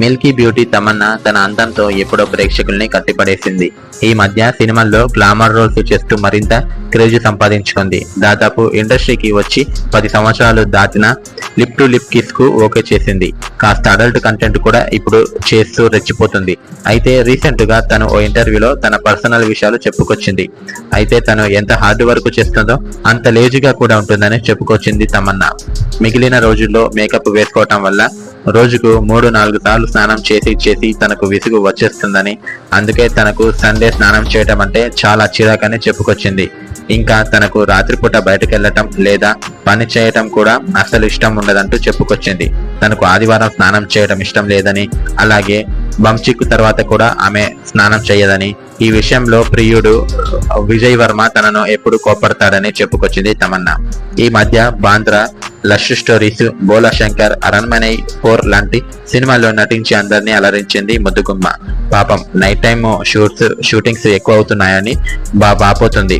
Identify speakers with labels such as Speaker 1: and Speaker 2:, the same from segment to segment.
Speaker 1: Milky beauty Tamannaah తన అందంతో ఎప్పుడో ప్రేక్షకుల్ని కట్టిపడేసింది ఈ మధ్య సినిమాల్లో గ్లామర్ రోల్స్ చేస్తూ మరింత క్రేజ్ సంపాదించుకుంది. దాదాపు ఇండస్ట్రీకి వచ్చి పది సంవత్సరాలు దాటిన లిప్ టు లిప్ కిస్కు ఓకే చేసింది. కాస్త అడల్ట్ కంటెంట్ కూడా ఇప్పుడు చేస్తూ రెచ్చిపోతుంది. అయితే రీసెంట్గా తను ఓ ఇంటర్వ్యూలో తన పర్సనల్ విషయాలు చెప్పుకొచ్చింది. అయితే తను ఎంత హార్డ్ వర్క్ చేస్తుందో అంత లేజీగా కూడా ఉంటుందని చెప్పుకొచ్చింది తమన్నా. మిగిలిన రోజుల్లో మేకప్ వేసుకోవటం వల్ల రోజుకు మూడు నాలుగు సార్లు స్నానం చేసి చేసి తనకు విసుగు వచ్చేస్తుందని. అందుకే తనకు సండే స్నానం చేయటం అంటే చాలా చిరాకని చెప్పుకొచ్చింది. ఇంకా తనకు రాత్రిపూట బయటకెళ్ళటం వెళ్ళటం లేదా పని చేయటం కూడా అసలు ఇష్టం ఉండదంటూ చెప్పుకొచ్చింది. తనకు ఆదివారం స్నానం చేయడం ఇష్టం లేదని అలాగే బంచిక్కు తర్వాత కూడా ఆమె స్నానం చేయదని. ఈ విషయంలో ప్రియుడు విజయ్ వర్మ తనను ఎప్పుడు కోపడతాడని చెప్పుకొచ్చింది తమన్నా. ఈ మధ్య Bandra lust stories Bhola Shankar Aranmanai four లాంటి సినిమాల్లో నటించి అందరినీ అలరించింది ముద్దుగుమ్మ. పాపం నైట్ టైమ్ షూట్స్ షూటింగ్స్ ఎక్కువ అవుతున్నాయని బా బాపోతుంది.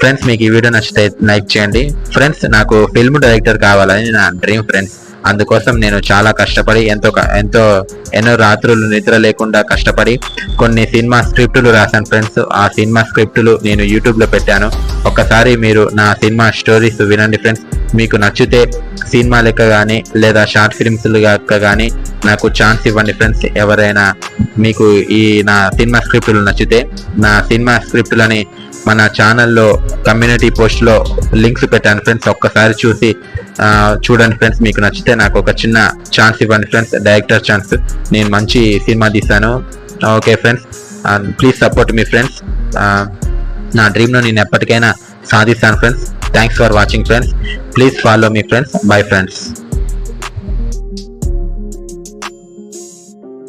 Speaker 1: ఫ్రెండ్స్ మీకు ఈ వీడియో నచ్చితే లైక్ చేయండి. ఫ్రెండ్స్ నాకు ఫిల్మ్ డైరెక్టర్ కావాలని నా డ్రీమ్ ఫ్రెండ్స్. అందుకోసం నేను చాలా కష్టపడి ఎంతో ఎంతో ఎన్నో రాత్రులు నిద్ర లేకుండా కష్టపడి కొన్ని సినిమా స్క్రిప్టులు రాశాను ఫ్రెండ్స్. ఆ సినిమా స్క్రిప్టులు నేను యూట్యూబ్లో పెట్టాను. ఒక్కసారి మీరు నా సినిమా స్టోరీస్ వినండి ఫ్రెండ్స్. మీకు నచ్చితే సినిమా లెక్క కానీ లేదా షార్ట్ ఫిల్మ్స్ లెక్క కానీ నాకు ఛాన్స్ ఇవ్వండి ఫ్రెండ్స్. ఎవరైనా మీకు ఈ నా సినిమా స్క్రిప్టులు నచ్చితే నా సినిమా స్క్రిప్టులని మన ఛానల్లో కమ్యూనిటీ పోస్ట్లో లింక్స్ పెట్టాను ఫ్రెండ్స్ ఒక్కసారి చూసి చూడండి ఫ్రెండ్స్ మీకు నచ్చితే నాకు ఒక చిన్న ఛాన్స్ ఇవ్వండి ఫ్రెండ్స్ డైరెక్టర్ ఛాన్స్ నేను మంచి సినిమా తీశాను. Okay friends please support me friends నా డ్రీమ్ను నేను ఎప్పటికైనా సాధిస్తాను friends thanks for watching friends please follow me friends bye friends